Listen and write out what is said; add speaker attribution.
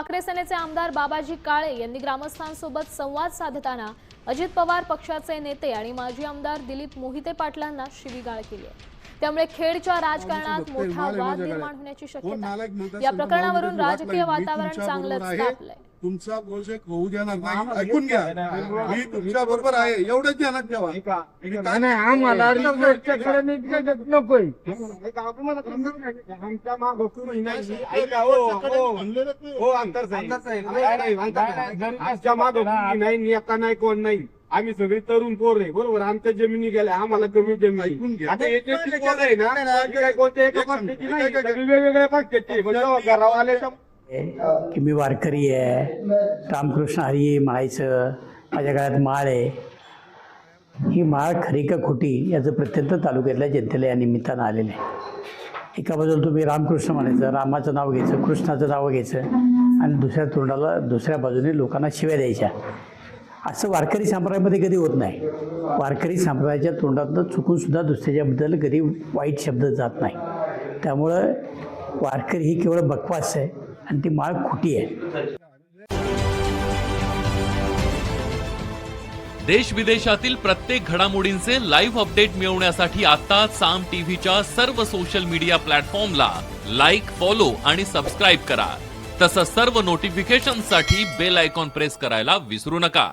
Speaker 1: ठाकरे सेनेचे आमदार बाबाजी काळे यांनी ग्रामस्थांसोबत संवाद साधताना अजित पवार पक्षाचे नेते आणि माजी आमदार दिलीप मोहिते पाटलांना शिवीगाळ केली आहे. त्यामुळे खेडच्या राजकारणात मोठा वाद निर्माण होण्याची शक्यता. या प्रकरणावरून राजकीय वातावरण चांगलंच तापलंय
Speaker 2: तुमचा प्रोजेक्ट होऊ देणार नाही. ऐकून घ्या. मी तुमच्या बरोबर आहे. एवढंच ध्यानात ठेवा.
Speaker 3: आमच्या मागं कोणी नाही. हो, हो. हो, नेता नाही कोण नाही. आम्ही सगळे तरुण पोर आहे बरोबर? आमच्या जमिनी गेल्या आम्हाला कमी जमीन. आता एक एक पोर आहे ना काय कोणत्या एका पक्षाची नाही सगळी वेगवेगळ्या पक्षाची पण जेव्हा घरावर आले तर
Speaker 4: की मी वारकरी आहे रामकृष्ण हरी म्हणायचं माझ्या गळ्यात माळ आहे. ही माळ खरी का खोटी याचं प्रत्यंत तालुक्यातल्या जनतेला या निमित्तानं आलेलं आहे. एका बाजूला तुम्ही रामकृष्ण म्हणायचं रामाचं नाव घ्यायचं कृष्णाचं नाव घ्यायचं आणि दुसऱ्या तोंडाला दुसऱ्या बाजूने लोकांना शिव्या द्यायच्या. असं वारकरी संप्रदायामध्ये कधी होत नाही. वारकरी संप्रदायाच्या तोंडातनं चुकूनसुद्धा दुसऱ्याच्याबद्दल कधी वाईट शब्द जात नाही. त्यामुळं वारकरी ही केवळ बकवास आहे आणि ती माळ खोटी आहे.
Speaker 5: देश विदेशातील प्रत्येक घडामोडींचे लाईव्ह अपडेट मिळवण्यासाठी आता साम टीव्हीच्या सर्व सोशल मीडिया प्लॅटफॉर्मला लाईक फॉलो आणि सबस्क्राईब करा. तसंच सर्व नोटिफिकेशनसाठी बेल आयकॉन प्रेस करायला विसरू नका.